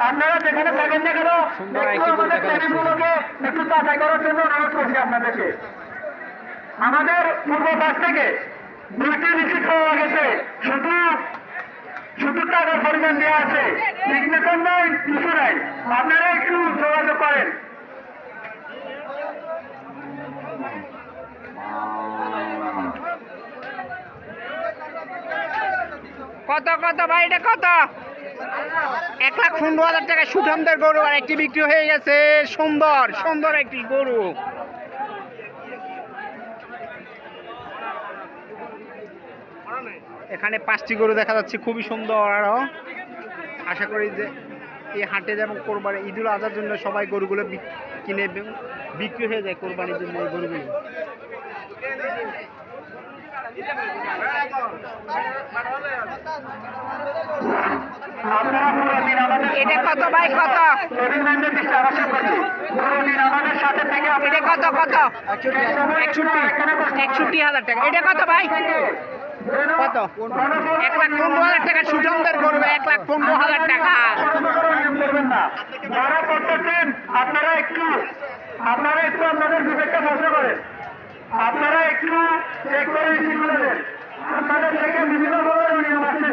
আপনারা যেখানে থাকেন না কেন একটু আমাদের টেবিলগুলোকে একটু যাচাই করার জন্য অনুরোধ করছি আপনাদেরকে। আমাদের পূর্ব পাশ থেকে দুইটি রিসিট পাওয়া গেছে। শুধু শুধু টাকার পরিমাণ দেওয়া আছে। সিগনেচার নাই কিছু নাই। আপনারা একটু যোগাযোগ করেন। কত কত ভাই এটা কত? এক লাখ পনেরো হাজার টাকা সুঠামদের গরু আর একটি বিক্রি হয়ে গেছে সুন্দর সুন্দর একটি গরু। এখানে পাঁচটি গরু দেখা যাচ্ছে, খুবই সুন্দর আরও আশা করি যে এই হাটে যেমন কোরবানি, ঈদুল আজার জন্য সবাই গরুগুলো কিনে বিক্রি হয়ে যায় কোরবানির জন্য এই গরুগুলো। এটা কত ভাই, কত? এটা কত কত? একষট্টি হাজার টাকা। এটা কত ভাই? কত? এক লাখ পনেরো হাজার টাকা সুঠামদের গরু এক লাখ পনেরো হাজার টাকা। যারা করতেছেন আপনারা একটু আপনারা একটু আপনাদের বিবেকটা নষ্ট করেন। আপনারা একটু চেক করে আপনাদের থেকে বিভিন্ন ধরনের নিয়ম আসছে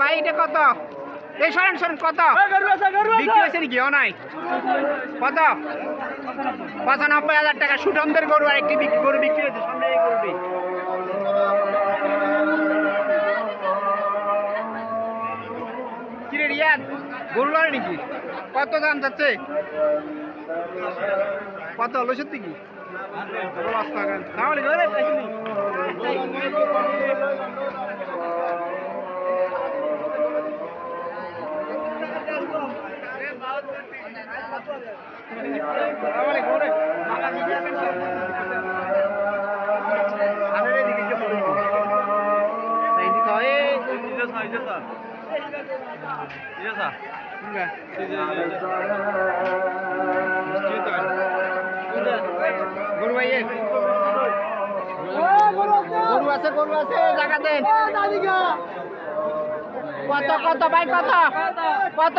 ভাই এটা কত? এই সরেন সরেন কত? বিক্রি হয়েছে নাকি? ও নাই। কত? পঁচানব্বই হাজার টাকা। সুটনদের গরু আর একটি বিক্রি গরু বিক্রি হয়েছে। সামনে এই গরুটি। কিরে রিয়াদ গরু লয় নাকি? কত দাম যাচ্ছে? কত? হলো সত্যি কি তাহলে ঘরে পাইছি নি। তাহলে ঘরে আমাদের এদিকে যে পড়ে এই দিকে হয় কত কত ভাই কত কত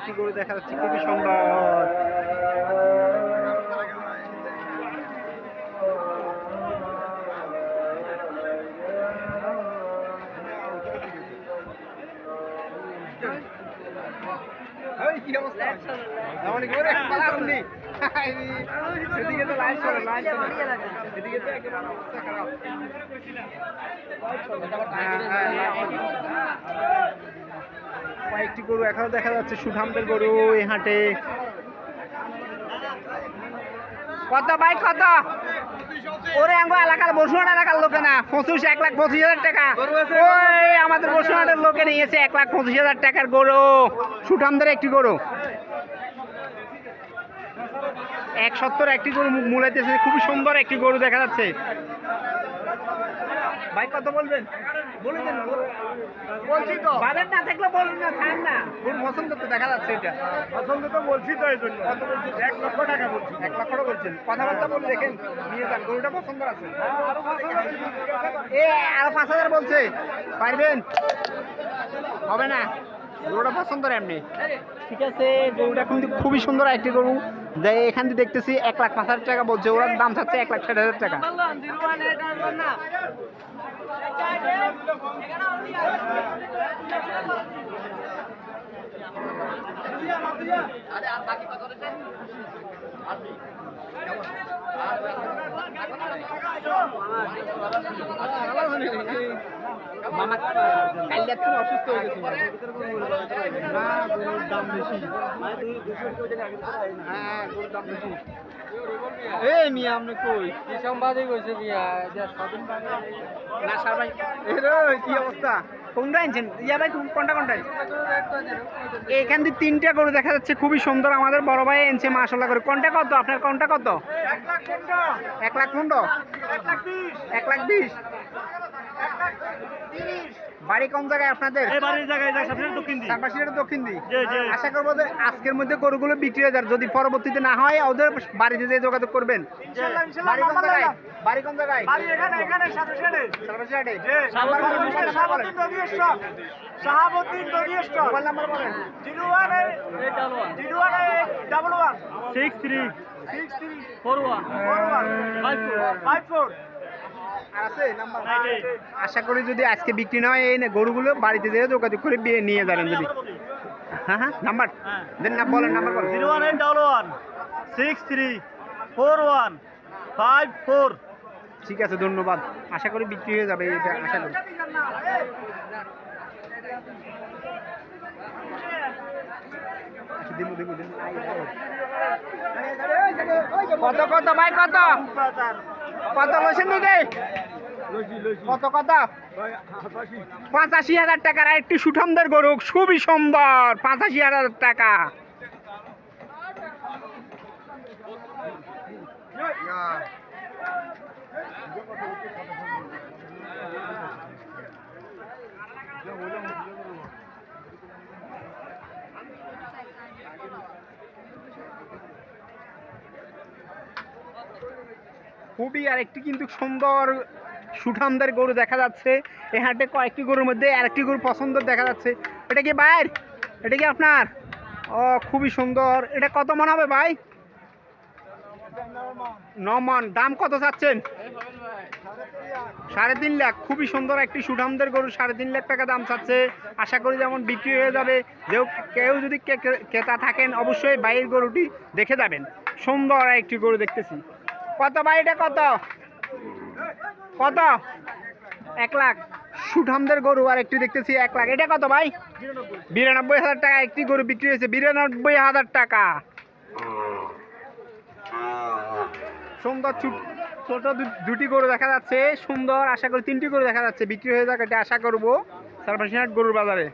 আরেকটি গরু দেখা যাচ্ছে খুবই সুন্দর? এদিকে তো তো। কয়েকটি গরু এখনও দেখা যাচ্ছে সুঠামদের গরু এই হাটে। কত ভাই কত? ওরে আঙ্গো এলাকার বসুহাট এলাকার লোকে না। পঁচিশ এক লাখ পঁচিশ হাজার টাকা। ওই আমাদের বসুহাটের লোকে নিয়েছে এক লাখ পঁচিশ হাজার টাকার গরু। সুঠামদের একটি গরু। এক সত্তর একটি গরু মূলাইতেছে। খুবই সুন্দর একটি গরু দেখা যাচ্ছে। ভাই কত বলবেন? বলে দেন বলছি তো। বাজার না থাকলে বলুন না থাক না। গরু পছন্দ তো দেখা যাচ্ছে এটা। পছন্দ তো বলছি তো এই জন্য এক লক্ষ টাকা বলছি। এক লাখ করে বলছেন। কথাবার্তা বলে দেখেন নিয়ে যান। গরুটা পছন্দ আছে। এ আরও পাঁচ হাজার বলছে। পারবেন? হবে না? গরুটা পছন্দ এমনি? ঠিক আছে গরুটা কিন্তু খুবই সুন্দর একটি গরু। যে এখান থেকে দেখতেছি এক লাখ পাঁচ হাজার টাকা বলছে। ওরা দাম চাচ্ছে এক লাখ ষাট হাজার টাকা। কাল রাত্রে অসুস্থ হয়ে হ্যাঁ গরুর দাম বেশি। এই মিয়া আপনি কই? কি সম্বাদই কইছে মিয়া? যে স্বাধীন না সার ভাই। এরো কি অবস্থা? কোনটা আনছেন? ইয়া ভাই কোন- কোনটা কোনটা এখান থেকে তিনটা গরু দেখা যাচ্ছে খুবই সুন্দর। আমাদের বড় ভাই এনেছে মাসাল্লাহ করে। কোনটা কত? আপনার কোনটা কত? এক লাখ পনেরো। এক লাখ পনেরো? এক লাখ বিশ? বাড়ি কোন জায়গায় আপনাদের? এই বাড়ির জায়গায় যায় সামনে দক্ষিণ দিক। চারপাশে দক্ষিণ দিক। জি, জি। আশা করব যে আজকের মধ্যে গরুগুলো বিক্রি হয়ে যাবে। যদি পরবর্তীতে না হয় ওদের বাড়িতে যেয়ে যোগাযোগ করবেন। বাড়ি কোন জায়গায়? বাড়ি কোন জায়গায়? Six three six three four one four one five four five four আর আছে নাম্বার এইট এইট আশা করি যদি আজকে বিক্রি না হয় এই নে গরুগুলো বাড়িতে যেয়ে যোগাযোগ করে বিয়ে নিয়ে যাবেন যদি। হ্যাঁ হ্যাঁ নাম্বার? হ্যাঁ। দেন না বলেন নাম্বার বলেন। Zero one eight double one six three four one five four. ঠিক আছে ধন্যবাদ। আশা করি বিক্রি হয়ে যাবে এটা আশা করি। কত কত ভাই কত? কত বলছেন দিদি? কত কত? পঁচাশি হাজার টাকার একটি সুঠামদের গরু খুবই সুন্দর পঁচাশি হাজার টাকা। খুবই আর একটি কিন্তু সুন্দর সুঠামদের গরু দেখা যাচ্ছে। এ হাটে কয়েকটি গরুর মধ্যে আরেকটি গরু পছন্দ দেখা যাচ্ছে। এটা কি বাইর? এটা কি আপনার? ও, খুবই সুন্দর। এটা কত মন হবে ভাই? ন মন। দাম কত চাচ্ছেন? সাড়ে তিন লাখ। খুবই সুন্দর একটি সুঠামদের গরু, সাড়ে তিন লাখ টাকা দাম চাচ্ছে। আশা করি যেমন বিক্রি হয়ে যাবে। যেও কেউ যদি ক্রেতা থাকেন, অবশ্যই বাইরের গরুটি দেখে যাবেন। সুন্দর একটি গরু দেখতেছি। কত ভাই এটা কত? কত? এক লাখ। সুঠামদের গরু আর একটি দেখতেছি এক লাখ। এটা কত ভাই? বিরানব্বই হাজার টাকা একটি গরু বিক্রি হয়েছে। বিরানব্বই হাজার টাকা। সুন্দর ছোট দুটি গরু দেখা যাচ্ছে। সুন্দর, আশা করি তিনটি গরু দেখা যাচ্ছে। বিক্রি হয়ে যাক, এটা আশা করব। সার্ভাসিনহাট গরুর বাজারে।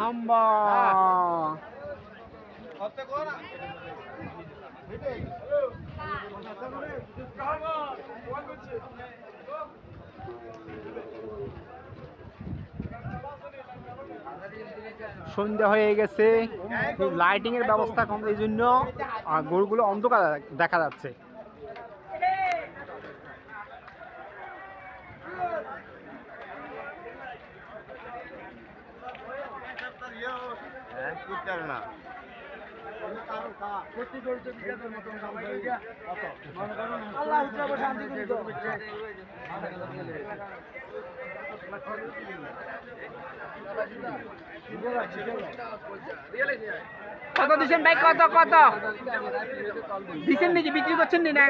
হাম্বা সন্ধ্যা হয়ে গেছে। লাইটিং এর ব্যবস্থা কম এই জন্য গরুগুলো অন্ধকার দেখা যাচ্ছে। কত দিচ্ছেন ভাই? কত কত? দিচ্ছেন নাকি বিক্রি করছেন নি? না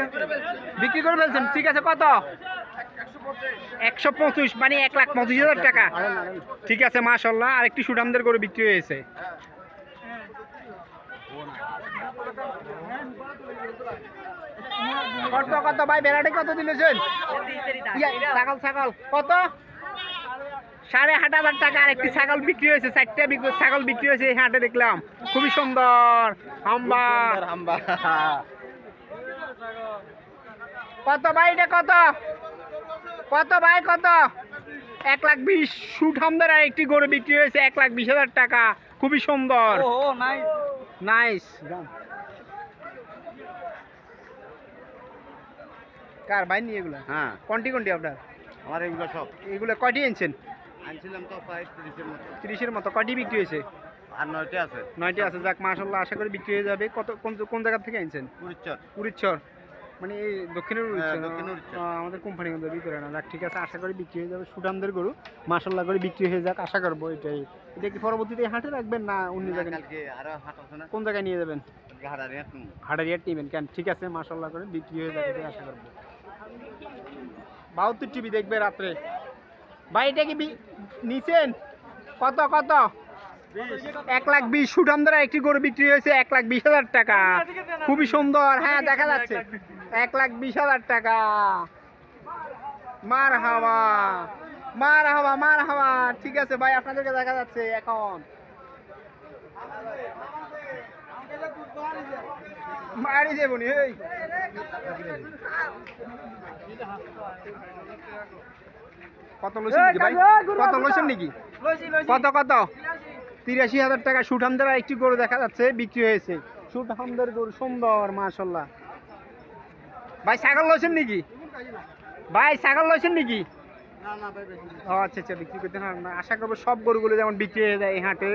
বিক্রি করে ফেলছেন। ঠিক আছে, কত? একশো পঁচিশ মানে এক লাখ পঁচিশ হাজার টাকা। ঠিক আছে, মাশাল্লাহ আর একটি সুঠামদের করে বিক্রি হয়েছে। কত কত ভাই? বেড়াটি কত দিলেছেন ছাগল ছাগল। কত? সাড়ে আট হাজার টাকা। আর একটি ছাগল বিক্রি হয়েছে চারটা ছাগল বিক্রি হয়েছে এই হাটে দেখলাম। খুবই সুন্দর। হাম্বা। কত ভাই এটা কত? কত ভাই কত? এক লাখ বিশ। শুট হামদার আর একটি গরু বিক্রি হয়েছে এক লাখ বিশ হাজার টাকা। খুবই সুন্দর। ও নাই নাইস কার ভাই নিয়ে এগুলো? হ্যাঁ। কোনটি কোনটি আপনার? আমার এগুলো সব। এগুলো কয়টি এনেছেন? আনছিলাম তো প্রায় তিরিশের মতো। তিরিশের মতো। কয়টি বিক্রি হয়েছে? আর নয়টা আছে। নয়টি আছে। যাক মাশাল্লাহ আশা করি বিক্রি হয়ে যাবে। কত কোন কোন জায়গা থেকে আনছেন কুড়িচর উড়িচ্ছর মানে এই দক্ষিণের উড়িচ্ছর হ্যাঁ, আমাদের কোম্পানির মধ্যে ভিতরে না। যাক ঠিক আছে আশা করি বিক্রি হয়ে যাবে। সুঠামদের গরু মাশাল্লাহ করে বিক্রি হয়ে যাক। আশা করব এটাই। এটা কি পরবর্তীতে হাটে রাখবেন না অন্য জায়গায়? কোন জায়গায় নিয়ে যাবেন? হাটারি হাটের রেট নেবেন। কেন? ঠিক আছে মাশাল্লাহ করে বিক্রি হয়ে যাবে আশা করব। বাহাত্তর টিভি দেখবে রাত্রে। ভাই, এটা কি নিছেন? কত কত? এক লাখ বিশ। সুঠাম দ্বারা একটি গরু বিক্রি হয়েছে এক লাখ বিশ হাজার টাকা। খুবই সুন্দর। হ্যাঁ দেখা যাচ্ছে। এক লাখ বিশ হাজার টাকা। মার হাওয়া। মার হাওয়া মার হাওয়া। ঠিক আছে ভাই, আপনাদেরকে দেখা যাচ্ছে এখন। মারি যাব নি, এই। কত লইছেন নাকি ভাই? কত লইছেন নাকি? কত কত? তিরাশি হাজার টাকা সুঠামদের একটি গরু দেখা যাচ্ছে বিক্রি হয়েছে। সুঠামদের গরু সুন্দর মাশাল্লাহ ভাই ছাগল লইছেন নাকি? ভাই ছাগল লইছেন নাকি? ও আচ্ছা আচ্ছা বিক্রি করতে না, আশা করব সব গরুগুলো যেমন বিক্রি হয়ে যায় এই হাটে।